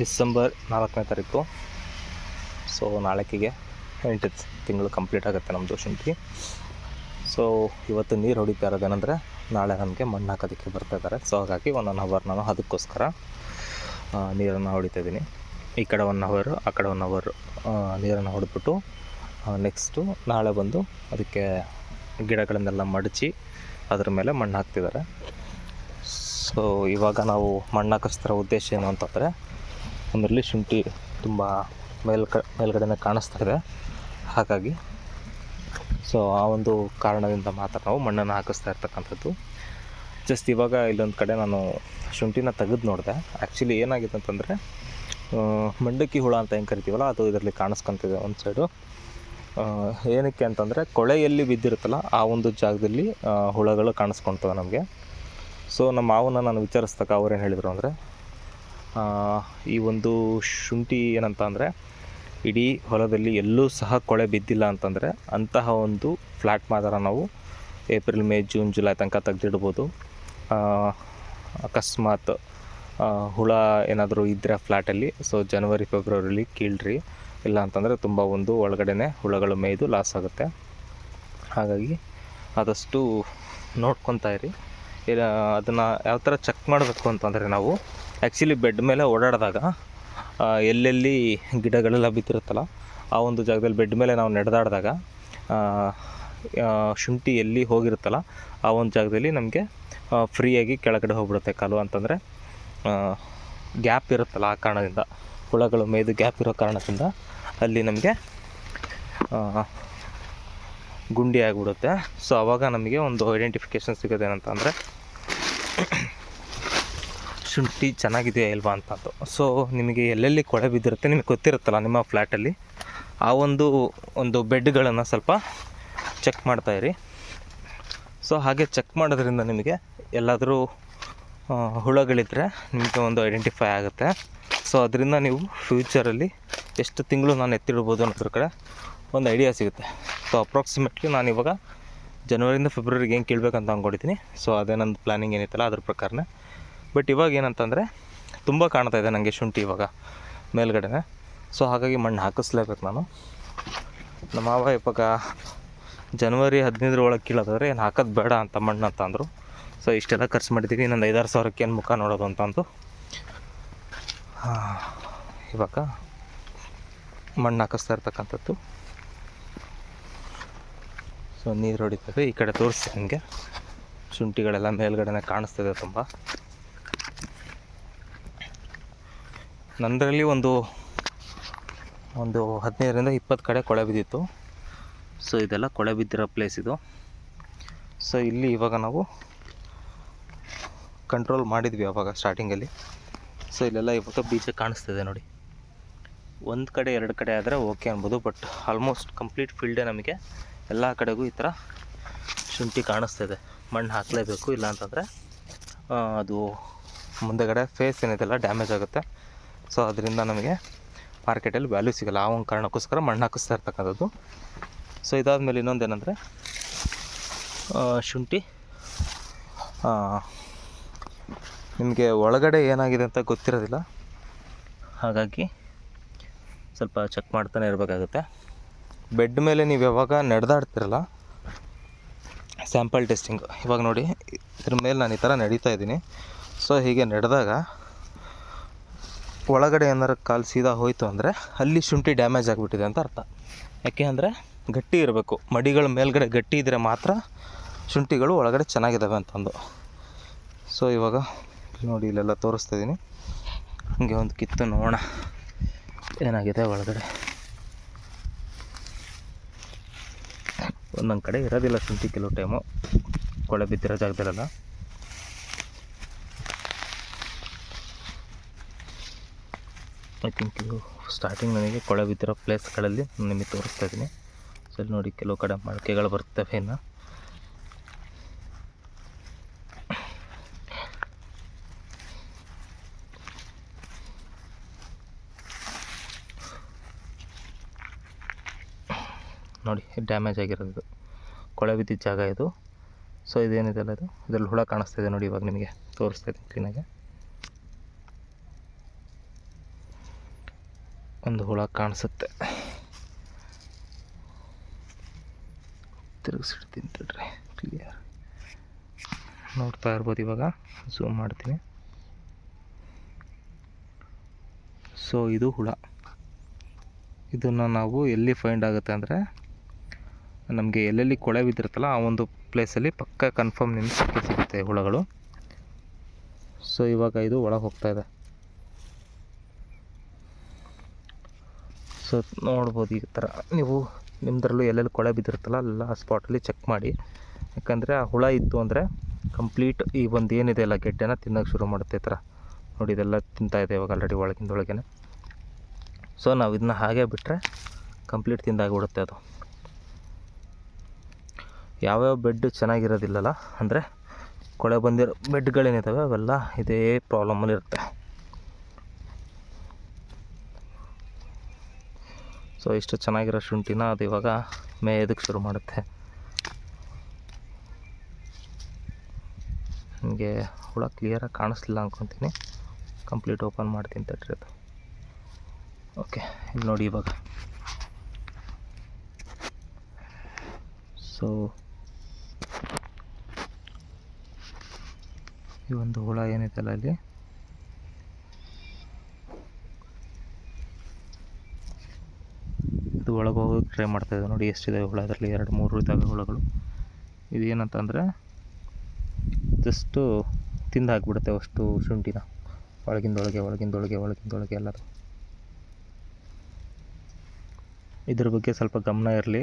December ನಾಲ್ಕನೇ ತಾರೀಕು. So ನಾಳೆಕಿಗೆ ಎಂಟು ತಿಂಗಳು ಕಂಪ್ಲೀಟ್ ಆಗುತ್ತೆ ನಮ್ಮದು ಶುಂಠಿ ಸೊ ಇವತ್ತು ನೀರು ಹೊಡಿತಾ ಇರೋದೇನೆಂದರೆ ನಾಳೆ ನನಗೆ ಮಣ್ಣು ಹಾಕೋದಕ್ಕೆ ಬರ್ತಾ ಇದ್ದಾರೆ ಸೊ ಹಾಗಾಗಿ ಒನ್ ಒನ್ ಅವರ್ ನಾನು ಅದಕ್ಕೋಸ್ಕರ ನೀರನ್ನು ಹೊಡಿತಾ ಇದ್ದೀನಿ. ಈ ಕಡೆ ಒನ್ ಅವರು ಆ ಕಡೆ ಒನ್ ಅವರು ನೀರನ್ನು ಹೊಡೆದ್ಬಿಟ್ಟು ನೆಕ್ಸ್ಟು ನಾಳೆ ಬಂದು ಅದಕ್ಕೆ ಗಿಡಗಳನ್ನೆಲ್ಲ ಮಡಚಿ ಅದ್ರ ಮೇಲೆ ಮಣ್ಣು ಹಾಕ್ತಿದ್ದಾರೆ. ಸೊ ಇವಾಗ ನಾವು ಮಣ್ಣು ಹಾಕಿಸ್ತಿರೋ ಉದ್ದೇಶ ಏನು ಅಂತಂದರೆ ನಮ್ಮಲ್ಲಿ ಶುಂಠಿ ತುಂಬ ಮೇಲ್ಕ ಮೇಲ್ಗಡೆನೇ ಕಾಣಿಸ್ತಾ ಇದೆ ಹಾಗಾಗಿ ಸೊ ಆ ಒಂದು ಕಾರಣದಿಂದ ಮಾತ್ರ ನಾವು ಮಣ್ಣನ್ನು ಹಾಕಿಸ್ತಾ ಇರ್ತಕ್ಕಂಥದ್ದು. ಜಸ್ಟ್ ಇವಾಗ ಇಲ್ಲೊಂದು ಕಡೆ ನಾನು ಶುಂಠಿನ ತೆಗೆದು ನೋಡಿದೆ. ಆ್ಯಕ್ಚುಲಿ ಏನಾಗಿದೆ ಅಂತಂದರೆ ಮಂಡಕ್ಕಿ ಹುಳ ಅಂತ ಹೆಂಗೆ ಕರಿತೀವಲ್ಲ ಅದು ಇದರಲ್ಲಿ ಕಾಣಿಸ್ಕೊಂತಿದೆ ಒಂದು ಸೈಡು ಏನಕ್ಕೆ ಅಂತಂದರೆ ಕೊಳೆ ಎಲ್ಲಿ ಬಿದ್ದಿರುತ್ತಲ್ಲ ಆ ಒಂದು ಜಾಗದಲ್ಲಿ ಹುಳಗಳು ಕಾಣಿಸ್ಕೊಳ್ತವೆ ನಮಗೆ. ಸೊ ನಮ್ಮ ಮಾವನ್ನ ನಾನು ವಿಚಾರಿಸ್ದಾಗ ಅವ್ರೇನು ಹೇಳಿದರು ಅಂದರೆ ಈ ಒಂದು ಶುಂಠಿ ಏನಂತ ಅಂದರೆ ಇಡೀ ಹೊಲದಲ್ಲಿ ಎಲ್ಲೂ ಸಹ ಕೊಳೆ ಬಿದ್ದಿಲ್ಲ ಅಂತಂದರೆ, ಅಂತಹ ಒಂದು ಫ್ಲ್ಯಾಟ್ ಮಾತ್ರ ನಾವು ಏಪ್ರಿಲ್, ಮೇ, ಜೂನ್, ಜುಲೈ ತನಕ ತೆಗೆದಿಡ್ಬೋದು. ಅಕಸ್ಮಾತ್ ಹುಳ ಏನಾದರೂ ಇದ್ದರೆ ಫ್ಲ್ಯಾಟಲ್ಲಿ ಸೊ ಜನವರಿ, ಫೆಬ್ರವರಿಲಿ ಕೀಳ್ರಿ. ಇಲ್ಲ ಅಂತಂದರೆ ತುಂಬ ಒಂದು ಒಳಗಡೆನೆ ಹುಳಗಳು ಮೇಯ್ದು ಲಾಸ್ ಆಗುತ್ತೆ. ಹಾಗಾಗಿ ಆದಷ್ಟು ನೋಡ್ಕೊತಾ ಇರಿ. ಅದನ್ನು ಯಾವ ಥರ ಚೆಕ್ ಮಾಡಬೇಕು ಅಂತಂದರೆ ನಾವು ಆ್ಯಕ್ಚುಲಿ ಬೆಡ್ ಮೇಲೆ ಓಡಾಡಿದಾಗ ಎಲ್ಲೆಲ್ಲಿ ಗಿಡಗಳೆಲ್ಲ ಬಿದ್ದಿರುತ್ತಲ್ಲ, ಆ ಒಂದು ಜಾಗದಲ್ಲಿ ಬೆಡ್ ಮೇಲೆ ನಾವು ನಡೆದಾಡಿದಾಗ ಶುಂಠಿ ಎಲ್ಲಿ ಹೋಗಿರುತ್ತಲ್ಲ, ಆ ಒಂದು ಜಾಗದಲ್ಲಿ ನಮಗೆ ಫ್ರೀಯಾಗಿ ಕೆಳಗಡೆ ಹೋಗ್ಬಿಡುತ್ತೆ ಕಾಲು. ಅಂತಂದರೆ ಗ್ಯಾಪ್ ಇರುತ್ತಲ್ಲ ಆ ಕಾರಣದಿಂದ, ಹುಳಗಳು ಮೇದು ಗ್ಯಾಪ್ ಇರೋ ಕಾರಣದಿಂದ ಅಲ್ಲಿ ನಮಗೆ ಗುಂಡಿ ಆಗಿಬಿಡುತ್ತೆ. ಸೊ ಆವಾಗ ನಮಗೆ ಒಂದು ಐಡೆಂಟಿಫಿಕೇಷನ್ ಸಿಗೋದೇನಂತ ಅಂದರೆ ಶುಂಠಿ ಚೆನ್ನಾಗಿದೆಯಾ ಇಲ್ವಾ ಅಂತ ಅದು ಸೊ ನಿಮಗೆ ಎಲ್ಲೆಲ್ಲಿ ಕೊಳೆ ಬಿದ್ದಿರುತ್ತೆ ನಿಮಗೆ ಗೊತ್ತಿರುತ್ತಲ್ಲ ನಿಮ್ಮ ಫ್ಲ್ಯಾಟಲ್ಲಿ ಆ ಒಂದು ಒಂದು ಬೆಡ್ಗಳನ್ನು ಸ್ವಲ್ಪ ಚೆಕ್ ಮಾಡ್ತಾಯಿರಿ ಸೊ ಹಾಗೆ ಚೆಕ್ ಮಾಡೋದ್ರಿಂದ ನಿಮಗೆ ಎಲ್ಲಾದರೂ ಹುಳಗಳಿದ್ದರೆ ನಿಮಗೆ ಒಂದು ಐಡೆಂಟಿಫೈ ಆಗುತ್ತೆ. ಸೊ ಅದರಿಂದ ನೀವು ಫ್ಯೂಚರಲ್ಲಿ ಎಷ್ಟು ತಿಂಗಳು ನಾನು ಎತ್ತಿಡ್ಬೋದು ಅನ್ನೋದ್ರ ಕಡೆ ಒಂದು ಐಡಿಯಾ ಸಿಗುತ್ತೆ. ಸೊ ಅಪ್ರಾಕ್ಸಿಮೇಟ್ಲಿ ನಾನು ಇವಾಗ ಜನವರಿಯಿಂದ ಫೆಬ್ರವರಿಗೆ ಏನು ಕೇಳಬೇಕಂತ ಅಂದ್ಕೊಂಡಿದ್ದೀನಿ. ಸೊ ಅದೇ ನನ್ನ ಪ್ಲ್ಯಾನಿಂಗ್ ಏನಿತ್ತಲ್ಲ, ಅದ್ರ ಪ್ರಕಾರನೇ ಬಟ್ ಇವಾಗ ಏನಂತಂದರೆ ತುಂಬ ಕಾಣ್ತಾ ಇದೆ ನನಗೆ ಶುಂಠಿ ಇವಾಗ ಮೇಲ್ಗಡೆನೆ. ಸೊ ಹಾಗಾಗಿ ಮಣ್ಣು ಹಾಕಿಸ್ಲೇಬೇಕು ನಾನು. ನಮ್ಮ ಮಾವ ಇವಾಗ ಜನವರಿ ಹದಿನೈದರ ಒಳಗೆ ಕೀಳೋದಾದ್ರೆ ಏನು ಹಾಕೋದು ಬೇಡ ಅಂತ ಮಣ್ಣು ಅಂತ ಅಂದರು. ಸೊ ಇಷ್ಟೆಲ್ಲ ಖರ್ಚು ಮಾಡಿದ್ದೀವಿ ಇನ್ನೊಂದು ಐದಾರು ಸಾವಿರಕ್ಕೆ ಏನು ಮುಖ ನೋಡೋದು ಅಂತಂದು ಇವಾಗ ಮಣ್ಣು ಹಾಕಿಸ್ತಾ ಇರ್ತಕ್ಕಂಥದ್ದು. ಸೊ ನೀರು ಹೊಡಿತದೆ ಈ ಕಡೆ ತೋರಿಸ್ತೀನಿ ನಿಮಗೆ. ಶುಂಠಿಗಳೆಲ್ಲ ಮೇಲ್ಗಡೆನೆ ಕಾಣಿಸ್ತಿದೆ ತುಂಬ. ನಂದರಲ್ಲಿ ಒಂದು ಒಂದು ಹದಿನೈದರಿಂದ ಇಪ್ಪತ್ತು ಕಡೆ ಕೊಳೆ ಬಿದ್ದಿತ್ತು. ಸೊ ಇದೆಲ್ಲ ಕೊಳೆ ಬಿದ್ದಿರೋ ಪ್ಲೇಸ್ ಇದು. ಸೊ ಇಲ್ಲಿ ಇವಾಗ ನಾವು ಕಂಟ್ರೋಲ್ ಮಾಡಿದ್ವಿ ಅವಾಗ ಸ್ಟಾರ್ಟಿಂಗಲ್ಲಿ ಸೊ ಇಲ್ಲೆಲ್ಲ ಇವಾಗ ಬೀಜ ಕಾಣಿಸ್ತಿದೆ ನೋಡಿ. ಒಂದು ಕಡೆ, ಎರಡು ಕಡೆ ಆದರೆ ಓಕೆ ಅನ್ಬೋದು ಬಟ್ ಆಲ್ಮೋಸ್ಟ್ ಕಂಪ್ಲೀಟ್ ಫೀಲ್ಡೇ ನಮಗೆ ಎಲ್ಲ ಕಡೆಗೂ ಈ ಥರ ಶುಂಠಿ ಕಾಣಿಸ್ತಿದೆ. ಮಣ್ಣು ಹಾಕಲೇಬೇಕು, ಇಲ್ಲ ಅಂತಂದರೆ ಅದು ಮುಂದೆಗಡೆ ಫೇಸ್ ಏನಿದೆಲ್ಲ ಡ್ಯಾಮೇಜ್ ಆಗುತ್ತೆ. ಸೊ ಅದರಿಂದ ನಮಗೆ ಮಾರ್ಕೆಟಲ್ಲಿ ವ್ಯಾಲ್ಯೂ ಸಿಗಲ್ಲ. ಆ ಒಂದು ಕಾರಣಕ್ಕೋಸ್ಕರ ಮಣ್ಣು ಹಾಕಿಸ್ತಾ ಇರ್ತಕ್ಕಂಥದ್ದು. ಸೊ ಇದಾದಮೇಲೆ ಏನಂದರೆ ಶುಂಠಿ. ನಿಮಗೆ ಒಳಗಡೆ ಏನಾಗಿದೆ ಅಂತ ಗೊತ್ತಿರೋದಿಲ್ಲ. ಹಾಗಾಗಿ ಸ್ವಲ್ಪ ಚೆಕ್ ಮಾಡ್ತಾನೆ ಇರಬೇಕಾಗುತ್ತೆ. ಬೆಡ್ ಮೇಲೆ ನೀವು ಯಾವಾಗ ನಡೆದಾಡ್ತಿರಲ್ಲ ಸ್ಯಾಂಪಲ್ ಟೆಸ್ಟಿಂಗ್ ಇವಾಗ ನೋಡಿ, ಇದ್ರ ಮೇಲೆ ನಾನು ಈ ಥರ ನಡೀತಾ ಇದ್ದೀನಿ. ಸೊ ಹೀಗೆ ನಡೆದಾಗ ಒಳಗಡೆ ಏನಾರು ಕಾಲು ಸೀದಾ ಹೋಯಿತು ಅಂದರೆ ಅಲ್ಲಿ ಶುಂಠಿ ಡ್ಯಾಮೇಜ್ ಆಗಿಬಿಟ್ಟಿದೆ ಅಂತ ಅರ್ಥ. ಯಾಕೆ ಅಂದರೆ ಗಟ್ಟಿ ಇರಬೇಕು. ಮಡಿಗಳ ಮೇಲ್ಗಡೆ ಗಟ್ಟಿ ಇದ್ದರೆ ಮಾತ್ರ ಶುಂಠಿಗಳು ಒಳಗಡೆ ಚೆನ್ನಾಗಿದ್ದಾವೆ ಅಂತಂದು ಸೊ ಇವಾಗ ನೋಡಿ ಇಲ್ಲೆಲ್ಲ ತೋರಿಸ್ತಾ ಇದ್ದೀನಿ ಹಂಗೆ ಒಂದು ಕಿತ್ತು ನೋಡೋಣ. ಏನಾಗಿದೆ ಒಳಗಡೆ? ಒಂದೊಂದು ಕಡೆ ಇರೋದಿಲ್ಲ ಶುಂಠಿ ಕೆಲವು ಟೈಮು ಕೊಳೆ ಬಿದ್ದಿರೋ ಜಾಗದಲ್ಲೆಲ್ಲ. ಇದು ಸ್ಟಾರ್ಟಿಂಗ್ ನನಗೆ ಕೊಳೆ ಬಿದ್ದಿರೋ ಪ್ಲೇಸ್ಗಳಲ್ಲಿ ನಿಮಗೆ ತೋರಿಸ್ತಾ ಇದ್ದೀನಿ. ಸೊ ಇಲ್ಲಿ ನೋಡಿ ಕೆಲವು ಕಡೆ ಮೊಳಕೆಗಳು ಬರ್ತವೆ ಇನ್ನು. ನೋಡಿ ಡ್ಯಾಮೇಜ್ ಆಗಿರೋದು. ಕೊಳೆ ಬಿದ್ದಿದ್ದ ಜಾಗ ಇದು. ಸೊ ಇದೇನಿದೆಲ್ಲ ಇದು? ಇದರಲ್ಲಿ ಹುಳ ಕಾಣಿಸ್ತಾ ಇದೆ ನೋಡಿ ಇವಾಗ ನಿಮಗೆ. ತೋರಿಸ್ತಾ ಇದ್ದೀನಿ ಕ್ಲೀನಾಗಿ ಒಂದು ಹುಳ ಕಾಣಿಸುತ್ತೆ. ತಿರುಗಿಸಿಡ್ತೀನಿ ತಡ್ರಿ ಕ್ಲಿಯರ್ ನೋಡ್ತಾ ಇರ್ಬೋದು ಇವಾಗ ಝೂಮ್ ಮಾಡ್ತೀನಿ. ಸೊ ಇದು ಹುಳ. ಇದನ್ನು ನಾವು ಎಲ್ಲಿ ಫೈಂಡ್ ಆಗುತ್ತೆ ಅಂದರೆ, ನಮಗೆ ಎಲ್ಲೆಲ್ಲಿ ಕೊಳೆ ಬಿದ್ದಿರುತ್ತಲ್ಲ, ಆ ಒಂದು ಪ್ಲೇಸಲ್ಲಿ ಪಕ್ಕ ಕನ್ಫರ್ಮ್ ನಿಂತು ಸಿಗುತ್ತೆ ಹುಳಗಳು. ಸೊ ಇವಾಗ ಇದು ಒಳಗೆ ಹೋಗ್ತಾ ಇದೆ. ಸೊ, ನೋಡ್ಬೋದು ಈ ಥರ. ನೀವು ನಿಮ್ಮದ್ರಲ್ಲೂ ಎಲ್ಲೆಲ್ಲಿ ಕೊಳೆ ಬಿದ್ದಿರುತ್ತಲ್ಲ ಅಲ್ಲ ಆ ಸ್ಪಾಟಲ್ಲಿ ಚೆಕ್ ಮಾಡಿ. ಯಾಕಂದರೆ ಆ ಹುಳ ಇತ್ತು ಅಂದರೆ ಕಂಪ್ಲೀಟ್ ಈ ಒಂದು ಏನಿದೆ ಅಲ್ಲ, ಗೆಡ್ಡೆನ ತಿನ್ನೋಕೆ ಶುರು ಮಾಡುತ್ತೆ ಈ ಥರ. ನೋಡಿ, ಇದೆಲ್ಲ ತಿಂತಾಯಿದೆ ಇವಾಗ ಆಲ್ರೆಡಿ ಒಳಗಿಂದ ಒಳಗೇನೆ ಸೊ, ನಾವು ಇದನ್ನ ಹಾಗೆ ಬಿಟ್ಟರೆ ಕಂಪ್ಲೀಟ್ ತಿಂದಾಗ್ಬಿಡುತ್ತೆ ಅದು. ಯಾವ್ಯಾವ ಬೆಡ್ ಚೆನ್ನಾಗಿರೋದಿಲ್ಲಲ್ಲ, ಅಂದರೆ ಕೊಳೆ ಬಂದಿರೋ ಬೆಡ್ಗಳೇನಿದ್ದಾವೆ ಅವೆಲ್ಲ ಇದೇ ಪ್ರಾಬ್ಲಮಲ್ಲಿ ಇರುತ್ತೆ. ಸೊ ಇಷ್ಟು ಚೆನ್ನಾಗಿರೋ ಶುಂಠಿನ ಅದು ಇವಾಗ ಮೇಯೋದಕ್ಕೆ ಶುರು ಮಾಡುತ್ತೆ. ನನಗೆ ಹುಳ ಕ್ಲಿಯರಾಗಿ ಕಾಣಿಸ್ಲಿಲ್ಲ ಅಂದ್ಕೊತೀನಿ ಕಂಪ್ಲೀಟ್ ಓಪನ್ ಮಾಡ್ತೀನಿ ತಡ್ರಿ ಅದು. ಓಕೆ ಇಲ್ಲಿ ನೋಡಿ ಇವಾಗ. ಸೊ ಈ ಒಂದು ಹುಳ ಏನಿದೆಯಲ್ಲ ಇಲ್ಲಿ ಇದು ಒಳಗೆ ಹೋಗಿ ಟ್ರೈ ಮಾಡ್ತಾಯಿದೆ ನೋಡಿ ಎಷ್ಟಿದೆ ಹುಳ, ಅದರಲ್ಲಿ ಎರಡು, ಮೂರು ಇದ್ದಾವೆ ಹುಳಗಳು. ಇದೇನಂತಂದರೆ ಜಸ್ಟು ತಿಂದು ಹಾಕ್ಬಿಡುತ್ತೆ ಅಷ್ಟು ಶುಂಠಿನ. ಒಳಗಿಂದೊಳಗೆ ಒಳಗಿಂದೊಳಗೆ ಒಳಗಿಂದೊಳಗೆ ಎಲ್ಲದು ಇದ್ರ ಬಗ್ಗೆ ಸ್ವಲ್ಪ ಗಮನ ಇರಲಿ.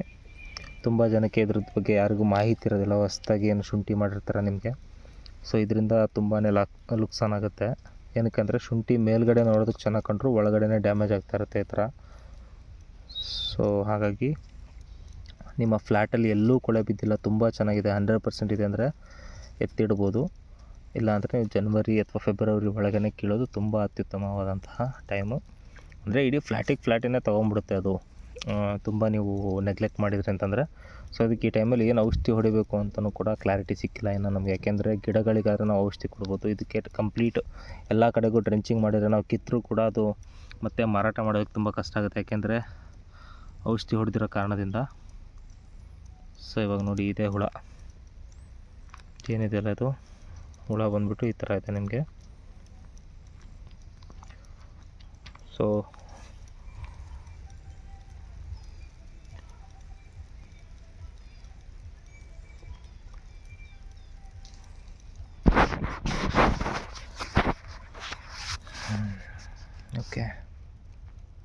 ತುಂಬ ಜನಕ್ಕೆ ಇದ್ರದ್ದು ಬಗ್ಗೆ ಯಾರಿಗೂ ಮಾಹಿತಿ ಇರೋದಿಲ್ಲ. ಹೊಸ್ದಾಗಿ ಏನು ಶುಂಠಿ ಮಾಡಿರ್ತಾರೆ ನಿಮಗೆ. ಸೊ ಇದರಿಂದ ತುಂಬಾ ಲಾಕ್ ಲುಕ್ಸಾನ್ ಆಗುತ್ತೆ. ಏನಕ್ಕಂದರೆ ಶುಂಠಿ ಮೇಲ್ಗಡೆ ನೋಡೋದಕ್ಕೆ ಚೆನ್ನಾಗಿ ಕಂಡ್ರು ಒಳಗಡೆನೇ ಡ್ಯಾಮೇಜ್ ಆಗ್ತಾ ಇರುತ್ತೆ ಈ ಥರ. ಸೊ ಹಾಗಾಗಿ ನಿಮ್ಮ ಫ್ಲ್ಯಾಟಲ್ಲಿ ಎಲ್ಲೂ ಕೊಳೆ ಬಿದ್ದಿಲ್ಲ, ತುಂಬ ಚೆನ್ನಾಗಿದೆ, ಹಂಡ್ರೆಡ್ ಪರ್ಸೆಂಟ್ ಇದೆ ಅಂದರೆ ಎತ್ತಿಡ್ಬೋದು. ಇಲ್ಲಾಂದರೆ ನೀವು ಜನ್ವರಿ ಅಥವಾ ಫೆಬ್ರವರಿ ಒಳಗೇ ಕೀಳೋದು ತುಂಬ ಅತ್ಯುತ್ತಮವಾದಂತಹ ಟೈಮು ಅಂದರೆ ಇಡೀ ಫ್ಲ್ಯಾಟಿಗೆ ಫ್ಲ್ಯಾಟಿನೇ ತೊಗೊಂಬಿಡುತ್ತೆ ಅದು. ತುಂಬ ನೀವು ನೆಗ್ಲೆಕ್ಟ್ ಮಾಡಿದ್ರಿ ಅಂತಂದರೆ. ಸೊ ಅದಕ್ಕೆ ಈ ಟೈಮಲ್ಲಿ ಏನು ಔಷಧಿ ಹೊಡಿಬೇಕು ಅಂತಲೂ ಕೂಡ ಕ್ಲಾರಿಟಿ ಸಿಕ್ಕಿಲ್ಲ ಇನ್ನು ನಮಗೆ. ಯಾಕೆಂದರೆ ಗಿಡಗಳಿಗಾದ್ರೆ ನಾವು ಔಷಧಿ ಕೊಡ್ಬೋದು. ಇದಕ್ಕೆ ಕಂಪ್ಲೀಟ್ ಎಲ್ಲ ಕಡೆಗೂ ಡ್ರೆಂಚಿಂಗ್ ಮಾಡಿದರೆ ನಾವು ಕಿತ್ತರೂ ಕೂಡ ಅದು ಮತ್ತೆ ಮಾರಾಟ ಮಾಡೋದಕ್ಕೆ ತುಂಬ ಕಷ್ಟ ಆಗುತ್ತೆ. ಯಾಕೆಂದರೆ ಔಷಧಿ ಹೊಡೆದಿರೋ ಕಾರಣದಿಂದ. ಸೊ, ಇವಾಗ ನೋಡಿ ಇದೇ ಹುಳ. ಏನಿದೆಯಲ್ಲ ಅದು ಹುಳ ಬಂದ್ಬಿಟ್ಟು ಈ ಥರ ಇದೆ ನಿಮಗೆ. ಸೊ